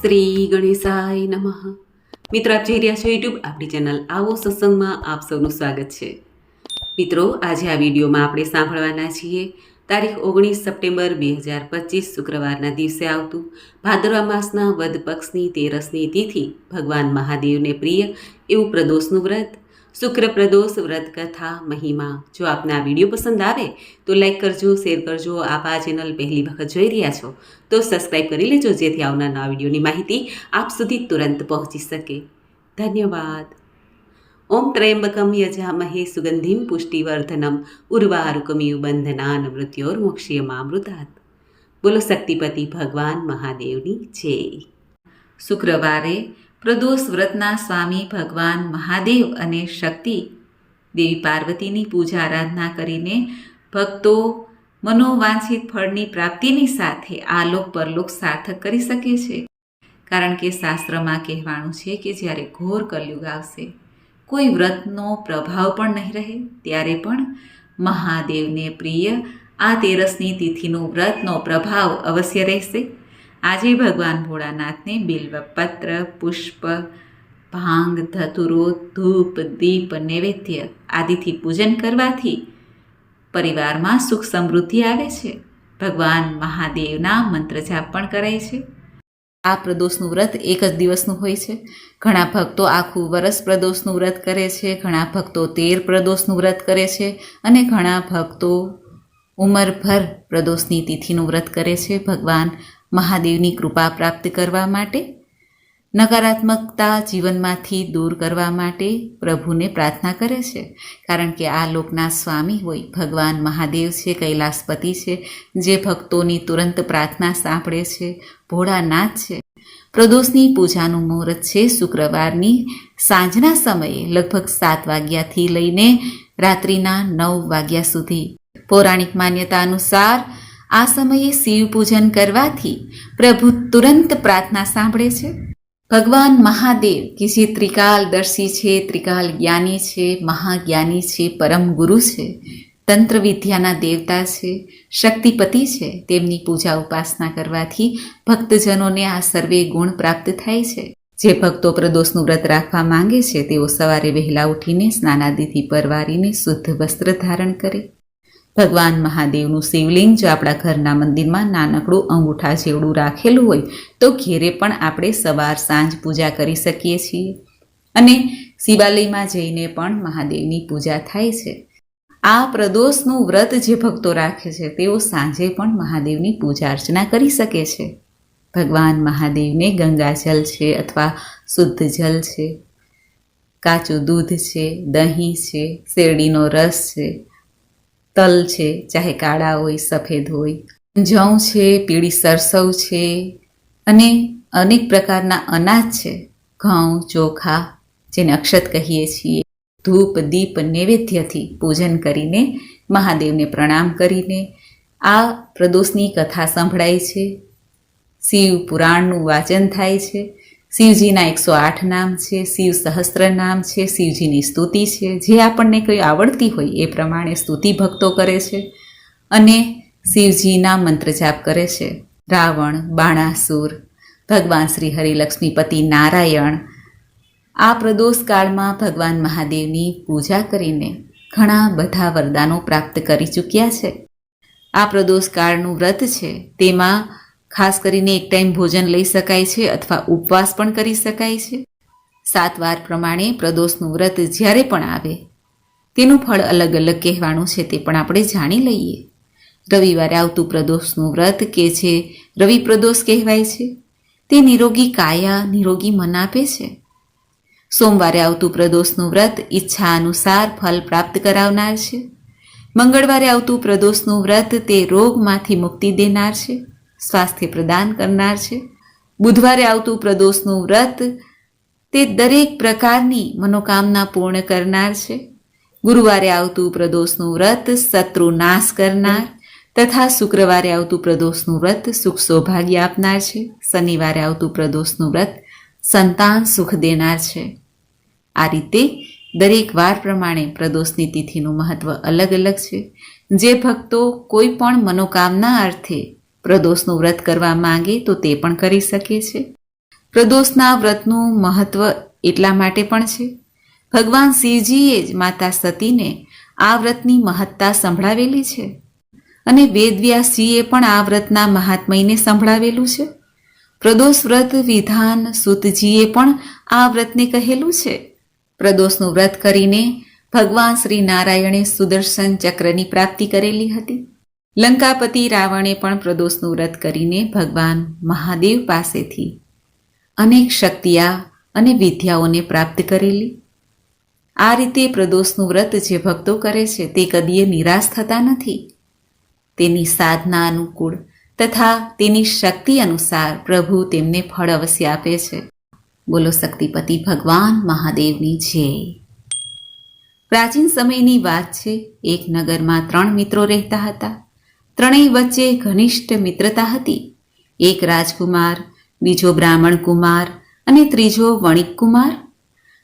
શ્રી ગણેશાય નમઃ. મિત્રો, આપ જોઈ રહ્યા છો યુટ્યુબ આપણી ચેનલ આવો સત્સંગમાં આપ સૌનું સ્વાગત છે. મિત્રો, આજે આ વિડીયોમાં આપણે સાંભળવાના છીએ, તારીખ ઓગણીસ સપ્ટેમ્બર બે હજાર પચીસ શુક્રવારના દિવસે આવતું ભાદરવા માસના વદ પક્ષની તેરસની તિથિ ભગવાન મહાદેવને પ્રિય એવું પ્રદોષનું વ્રત શુક્ર પ્રદોષ વ્રત કથા મહિમા. જો આપને આ વીડિયો પસંદ આવે, તો લાઈક કરજો, શેર કરજો. આપ આ ચેનલ પહેલી વખત જોઈ રહ્યા છો, તો સબસ્ક્રાઈબ કરી લેજો, જેથી આવનાર નવા વિડીયોની માહિતી આપ સુધી તુરંત પહોંચી શકે. ધન્યવાદ. ઓમ ત્રયંબકમ યજામહે સુગંધિમ પુષ્ટિવર્ધનમ ઉર્વારુકમિયુ બંધનાન મૃત્યોર્મોક્ષ્યમામૃતાત બોલો શક્તિપતિ ભગવાન મહાદેવની જય. શુક્રવારે પ્રદોષ વ્રતના સ્વામી ભગવાન મહાદેવ અને શક્તિ દેવી પાર્વતીની પૂજા આરાધના કરીને ભક્તો મનોવાંછિત ફળની પ્રાપ્તિની સાથે આલોક પરલોક સાર્થક કરી શકે છે. કારણ કે શાસ્ત્રમાં કહેવાનું છે કે જ્યારે ઘોર કલયુગ આવશે, કોઈ વ્રતનો પ્રભાવ પણ નહીં રહે. ત્યારે પણ મહાદેવને પ્રિય આ તેરસની તિથિનું વ્રતનો પ્રભાવ અવશ્ય રહેશે. આજે ભગવાન ભોળાનાથને બિલ્વપત્ર, પુષ્પ, ભાંગ ધતુરો ધૂપ, દીપ, નૈવેદ્ય આદિથી પૂજન કરવાથી પરિવારમાં સુખ સમૃદ્ધિ આવે છે. ભગવાન મહાદેવના મંત્ર જાપ પણ કરાય છે. આ પ્રદોષનું વ્રત એક જ દિવસનું હોય છે. ઘણા ભક્તો આખું વરસ પ્રદોષનું વ્રત કરે છે, ઘણા ભક્તો તેર પ્રદોષનું વ્રત કરે છે અને ઘણા ભક્તો ઉંમરભર પ્રદોષની તિથિનું વ્રત કરે છે. ભગવાન મહાદેવની કૃપા પ્રાપ્ત કરવા માટે, નકારાત્મકતા જીવનમાંથી દૂર કરવા માટે પ્રભુને પ્રાર્થના કરે છે. કારણ કે આ લોકના સ્વામી હોય, ભગવાન મહાદેવ છે, કૈલાસપતિ છે, જે ભક્તોની તુરંત પ્રાર્થના સાંભળે છે, ભોળાનાથ છે. પ્રદોષની પૂજાનું મુહૂર્ત છે શુક્રવારની. સાંજના સમયે લગભગ સાત વાગ્યાથી લઈને રાત્રિના નવ વાગ્યા સુધી. પૌરાણિક માન્યતા અનુસાર આ સમયે શિવ પૂજન કરવાથી પ્રભુ તુરંત પ્રાર્થના સાંભળે છે. ભગવાન મહાદેવ, કે જે ત્રિકાલદર્શી છે ત્રિકાલ જ્ઞાની છે, મહાજ્ઞાની છે, પરમ ગુરુ છે તંત્ર વિદ્યાના દેવતા છે, શક્તિપતિ છે, તેમની પૂજા ઉપાસના કરવાથી ભક્તજનોને આ સર્વે ગુણ પ્રાપ્ત થાય છે. જે ભક્તો પ્રદોષનું વ્રત રાખવા માંગે છે, તેઓ સવારે વહેલા ઉઠીને સ્નાનાદિથી પરવારીને શુદ્ધ વસ્ત્ર ધારણ કરે. ભગવાન મહાદેવનું શિવલિંગ જો આપણા ઘરના મંદિરમાં નાનકડું અંગૂઠા જેવડું રાખેલું હોય, તો ઘેરે પણ આપણે સવાર સાંજ પૂજા કરી શકીએ છીએ. અને શિવાલયમાં જઈને પણ મહાદેવની પૂજા થાય છે. આ પ્રદોષનું વ્રત જે ભક્તો રાખે છે, તેઓ સાંજે પણ મહાદેવની પૂજા અર્ચના કરી શકે છે. ભગવાન મહાદેવને ગંગાજલ છે અથવા શુદ્ધ જલ છે, કાચું દૂધ છે, દહીં છે, શેરડીનો રસ છે તલ છે, ચાહે કાળા હોય, સફેદ હોય જવ છે, પીળી સરસવ છે, અને અનેક પ્રકારના અનાજ છે, ઘઉં, ચોખા, જેને અક્ષત કહીએ છીએ. ધૂપ, દીપ, નૈવેદ્યથી પૂજન કરીને મહાદેવને પ્રણામ કરીને આ પ્રદોષની કથા સંભળાય છે. શિવ પુરાણનું વાચન થાય છે. શિવજીના એકસો આઠ નામ છે, શિવ સહસ્ત્ર નામ છે, શિવજીની સ્તુતિ છે. જે આપણને કંઈ આવડતી હોય એ પ્રમાણે સ્તુતિ ભક્તો કરે છે અને શિવજીના મંત્ર જાપ કરે છે. રાવણ, બાણાસુર, ભગવાન શ્રી હરિલક્ષ્મીપતિ નારાયણ, આ પ્રદોષ કાળમાં ભગવાન મહાદેવની પૂજા કરીને ઘણા બધા વરદાનો પ્રાપ્ત કરી ચૂક્યા છે. આ પ્રદોષ કાળનું વ્રત છે. તેમાં ખાસ કરીને એક ટાઈમ ભોજન લઈ શકાય છે અથવા ઉપવાસ પણ કરી શકાય છે. સાત વાર પ્રમાણે પ્રદોષનું વ્રત જ્યારે પણ આવે, તેનું ફળ અલગ અલગ કહેવાનું છે તે પણ આપણે જાણી લઈએ. રવિવારે આવતું પ્રદોષનું વ્રત કે જે રવિ પ્રદોષ કહેવાય છે, તે નિરોગી કાયા, નિરોગી મન આપે છે. સોમવારે આવતું પ્રદોષનું વ્રત ઈચ્છા અનુસાર ફલ પ્રાપ્ત કરાવનાર છે. મંગળવારે આવતું પ્રદોષનું વ્રત તે રોગમાંથી મુક્તિ દેનાર છે. સ્વાસ્થ્ય પ્રદાન કરનાર છે. બુધવારે આવતું પ્રદોષનું વ્રત તે દરેક પ્રકારની મનોકામના પૂર્ણ કરનાર છે. ગુરુવારે આવતું પ્રદોષનું વ્રત શત્રુ નાશ કરનાર તથા શુક્રવારે આવતું પ્રદોષનું વ્રત સુખ સૌભાગ્ય આપનાર છે. શનિવારે આવતું પ્રદોષનું વ્રત સંતાન સુખ દેનાર છે. આ રીતે દરેક વાર પ્રમાણે પ્રદોષની તિથિનું મહત્વ અલગ અલગ છે. જે ભક્તો કોઈ પણ મનોકામના અર્થે પ્રદોષનું વ્રત કરવા માંગે તો તે પણ કરી શકે છે. પ્રદોષના વ્રતનું મહત્વ એટલા માટે પણ છે. ભગવાન શિવજીએ જ માતા સતીને આ વ્રતની મહત્તા સંભળાવેલી છે. અને વેદવ્યાસજીએ પણ આ વ્રતના મહાત્મયને સંભળાવેલું છે. પ્રદોષ વ્રત વિધાન સુતજીએ પણ આ વ્રતને કહેલું છે. પ્રદોષનું વ્રત કરીને ભગવાન શ્રી નારાયણે સુદર્શન ચક્રની પ્રાપ્તિ કરેલી હતી. લંકાપતિ રાવણે પણ પ્રદોષનું વ્રત કરીને ભગવાન મહાદેવ પાસેથી અનેક શક્તિયા અને વિદ્યાઓને પ્રાપ્ત કરેલી. આ રીતે પ્રદોષનું વ્રત જે ભક્તો કરે છે તે કદીએ નિરાશ થતા નથી. તેની સાધના અનુકૂળ તથા તેની શક્તિ અનુસાર પ્રભુ તેમને ફળ અવશ્ય આપે છે. બોલો શક્તિપતિ ભગવાન મહાદેવની જય. પ્રાચીન સમયની વાત છે, એક નગરમાં ત્રણ મિત્રો રહેતા હતા. ત્રણેય વચ્ચે ઘનિષ્ઠ મિત્રતા હતી. એક રાજકુમાર, બીજો બ્રાહ્મણ કુમાર અને ત્રીજો વણિક કુમાર.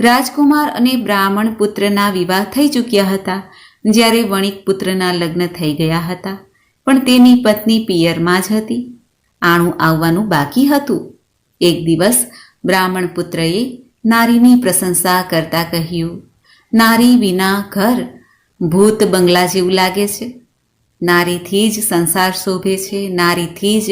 રાજકુમાર અને બ્રાહ્મણ પુત્રના વિવાહ થઈ ચૂક્યા હતા, જ્યારે વણિક પુત્રના લગ્ન થઈ ગયા હતા, પણ તેની પત્ની પિયરમાં જ હતી. આણું આવવાનું બાકી હતું. એક દિવસ બ્રાહ્મણ પુત્રએ નારીની પ્રશંસા કરતા કહ્યું, નારી વિના ઘર ભૂત બંગલા જેવું લાગે છે. નારીથી જ સંસાર શોભે છે, નારીથી જ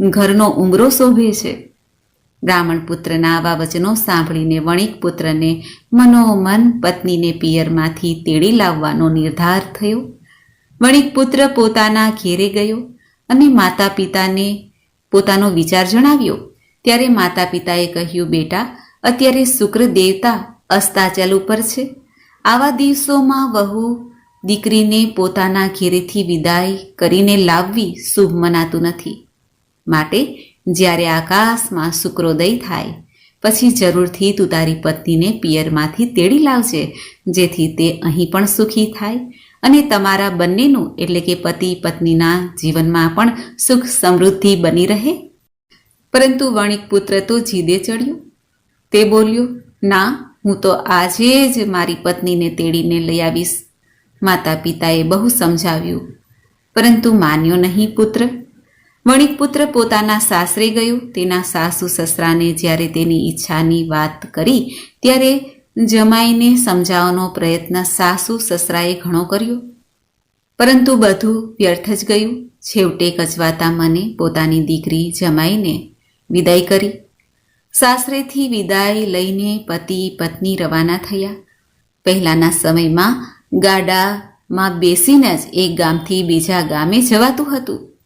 ઘરનો ઉંબરો શોભે છે. બ્રાહ્મણ પુત્રના આવા વચનો સાંભળીને વણિક પુત્રને મનોમન પત્નીને પિયરમાંથી તેડી લાવવાનો નિર્ધાર થયો. વણિક પુત્ર પોતાના ઘેરે ગયો અને માતા પિતાને પોતાનો વિચાર જણાવ્યો. ત્યારે માતા પિતાએ કહ્યું, બેટા, અત્યારે શુક્ર દેવતા અસ્તાચલ ઉપર છે. આવા દિવસોમાં વહુ દીકરીને પોતાના ઘેરેથી વિદાય કરીને લાવવી શુભ મનાતું નથી. માટે જ્યારે આકાશમાં શુક્રોદય થાય, પછી જરૂરથી તું તારી પત્નીને પિયરમાંથી તેડી લાવજે, જેથી તે અહીં પણ સુખી થાય અને તમારા બંનેનું એટલે કે પતિ પત્નીના જીવનમાં પણ સુખ સમૃદ્ધિ બની રહે. પરંતુ વણિક પુત્ર તો જીદે ચડ્યો. તે બોલ્યો, ના, હું તો આજે જ મારી પત્નીને તેડીને લઈ આવીશ. માતા પિતાએ બહુ સમજાવ્યું. પરંતુ માન્યો નહીં, પુત્ર. વણિક પુત્ર પોતાના સાસરે ગયો. તેના સાસુ સસરાને જ્યારે તેની ઈચ્છાની વાત કરી, ત્યારે જમાઈને સમજાવવાનો પ્રયત્ન સાસુ સસરાએ ઘણો કર્યો. પરંતુ બધું વ્યર્થ જ ગયું. છેવટે કચવાતા મને પોતાની દીકરી જમાઈને વિદાય કરી. સાસરેથી વિદાય લઈને પતિ પત્ની રવાના થયા. પહેલાંના સમયમાં ગાડામાં બેસીને જ એક ગામથી બીજા ગામે જવાતું હતું.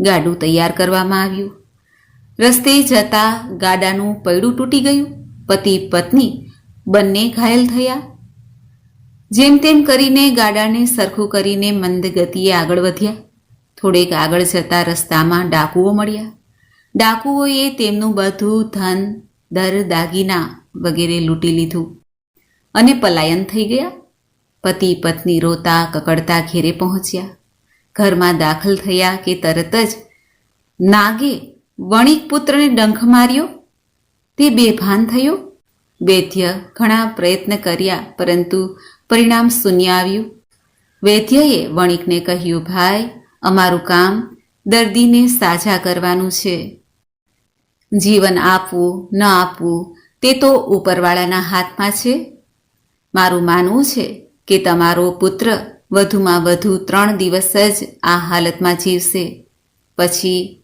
ગાડું તૈયાર કરવામાં આવ્યું. રસ્તે જતા ગાડાનું પૈડું તૂટી ગયું. પતિ પત્ની બંને ઘાયલ થયા. જેમ તેમ કરીને ગાડાને સરખું કરીને મંદ ગતિએ આગળ વધ્યા. થોડેક આગળ જતા રસ્તામાં ડાકુઓ મળ્યા. ડાકુઓએ તેમનું બધું ધન, દર, દાગીના વગેરે લૂંટી લીધું અને પલાયન થઈ ગયા. પતિ પત્ની રોતા કકડતા ઘેરે પહોંચ્યા. ઘરમાં દાખલ થયા કે તરત જ નાગે વણિક પુત્રને ડંખ માર્યો. તે બેભાન થયો. વૈદ્ય ઘણા પ્રયત્ન કર્યા, પરંતુ પરિણામ શૂન્ય આવ્યું. વૈદ્યએ વણિકને કહ્યું, ભાઈ, અમારું કામ દર્દીને સાજા કરવાનું છે. જીવન આપવું, ન આપવું, તે તો ઉપરવાળાના હાથમાં છે. મારું માનવું છે કે તમારો પુત્ર વધુમાં વધુ ત્રણ દિવસ જ આ હાલતમાં જીવશે. પછી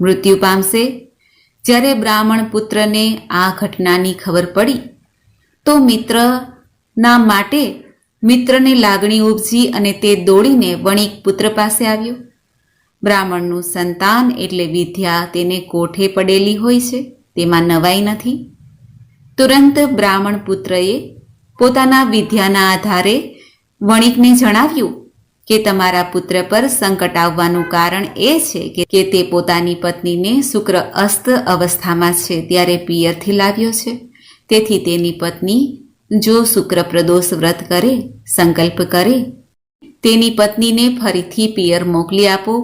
મૃત્યુ પામશે. જ્યારે બ્રાહ્મણ પુત્રને આ ઘટનાની ખબર પડી, તો મિત્રના માટે મિત્રને લાગણી ઉપજી અને તે દોડીને વણિક પુત્ર પાસે આવ્યો. બ્રાહ્મણનું સંતાન એટલે વિદ્યા તેને કોઠે પડેલી હોય છે, તેમાં નવાઈ નથી. તુરંત બ્રાહ્મણ પુત્રએ પોતાના વિદ્યાના આધારે વણિકને જણાવ્યું કે તમારા પુત્ર પર સંકટ આવવાનું કારણ એ છે કે તે પોતાની પત્નીને શુક્ર અસ્ત અવસ્થામાં છે ત્યારે પિયરથી લાવ્યો છે. તેથી તેની પત્ની જો શુક્ર પ્રદોષ વ્રત કરે, સંકલ્પ કરે, તેની પત્નીને ફરીથી પિયર મોકલી આપો,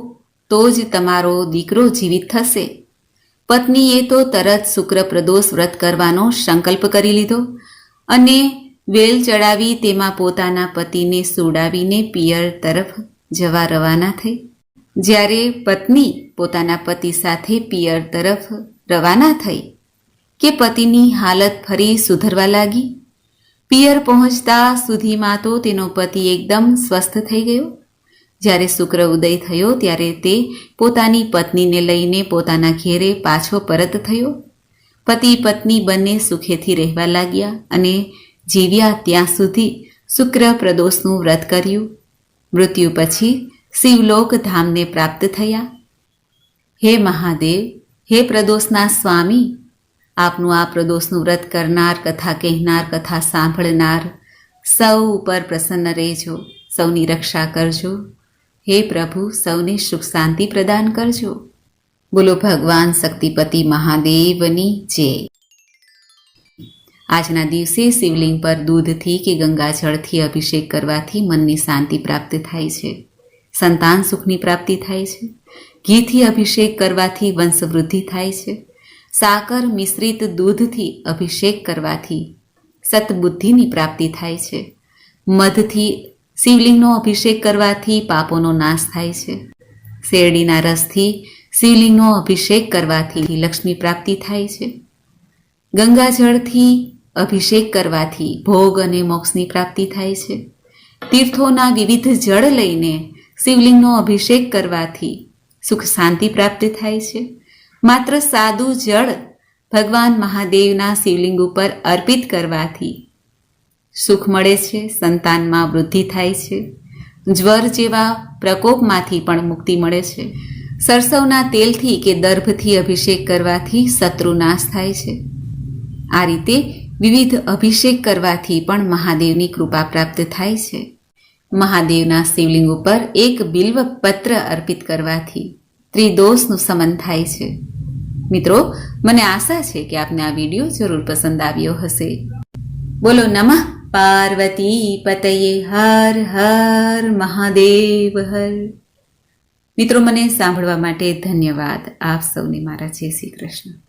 તો જ તમારો દીકરો જીવિત થશે. પત્નીએ તો તરત શુક્ર પ્રદોષ વ્રત કરવાનો સંકલ્પ કરી લીધો અને વેલ ચડાવી તેમાં પોતાના પતિને સુડાવીને પિયર તરફ જવા રવાના થઈ. જ્યારે પત્ની પોતાના પતિ સાથે પિયર તરફ રવાના થઈ કે પતિની હાલત ફરી સુધરવા લાગી. પિયર પહોંચતા સુધીમાં તો તેનો પતિ એકદમ સ્વસ્થ થઈ ગયો. જ્યારે શુક્ર ઉદય થયો ત્યારે તે પોતાની પત્નીને લઈને પોતાના ઘેરે પાછો પરત થયો. પતિ પત્ની બંને સુખેથી રહેવા લાગ્યા અને જીવ્યા ત્યાં સુધી શુક્ર પ્રદોષનું વ્રત કર્યું. મૃત્યુ પછી શિવલોક ધામને પ્રાપ્ત થયા. હે મહાદેવ, હે પ્રદોષના સ્વામી, આપનું આ પ્રદોષનું વ્રત કરનાર, કથા કહેનાર, કથા સાંભળનાર સૌ ઉપર પ્રસન્ન રહેજો, સૌની રક્ષા કરજો. હે પ્રભુ, સૌને સુખ શાંતિ પ્રદાન કરજો. બોલો ભગવાન શક્તિપતિ મહાદેવની જય. આજના દિવસે શિવલિંગ પર દૂધથી કે ગંગાજળથી અભિષેક કરવાથી મનની શાંતિ પ્રાપ્ત થાય છે. સંતાન સુખની પ્રાપ્તિ થાય છે. ઘીથી અભિષેક કરવાથી વંશવૃદ્ધિ થાય છે. સાકર મિશ્રિત દૂધથી અભિષેક કરવાથી સતબુદ્ધિની પ્રાપ્તિ થાય છે. મધથી શિવલિંગનો અભિષેક કરવાથી પાપોનો નાશ થાય છે. શેરડીના રસથી શિવલિંગનો અભિષેક કરવાથી લક્ષ્મી પ્રાપ્તિ થાય છે. ગંગાજળથી અભિષેક કરવાથી ભોગ અને મોક્ષની પ્રાપ્તિ થાય છે. તીર્થોના વિવિધ જળ લઈને શિવલિંગનો અભિષેક કરવાથી સુખ શાંતિ પ્રાપ્ત થાય છે. માત્ર સાદું જળ ભગવાન મહાદેવના શિવલિંગ ઉપર અર્પિત કરવાથી સુખ મળે છે, સંતાનમાં વૃદ્ધિ થાય છે. જ્વર જેવા પ્રકોપમાંથી પણ મુક્તિ મળે છે. સરસવના તેલથી કે દર્ભથી અભિષેક કરવાથી શત્રુ નાશ થાય છે. આ રીતે વિવિધ અભિષેક કરવાથી પણ મહાદેવની કૃપા પ્રાપ્ત થાય છે. મહાદેવના શિવલિંગ ઉપર એક બિલ્વ પત્ર અર્પિત કરવાથી ત્રિદોષનું સમન થાય છે. મિત્રો, મને આશા છે કે આપને આ વીડિયો જરૂર પસંદ આવ્યો હશે. બોલો નમઃ. પાર્વતી પતયે હર હર મહાદેવ હર. મિત્રો, મને સાંભળવા માટે ધન્યવાદ. આપ સૌને મારા જય શ્રી કૃષ્ણ.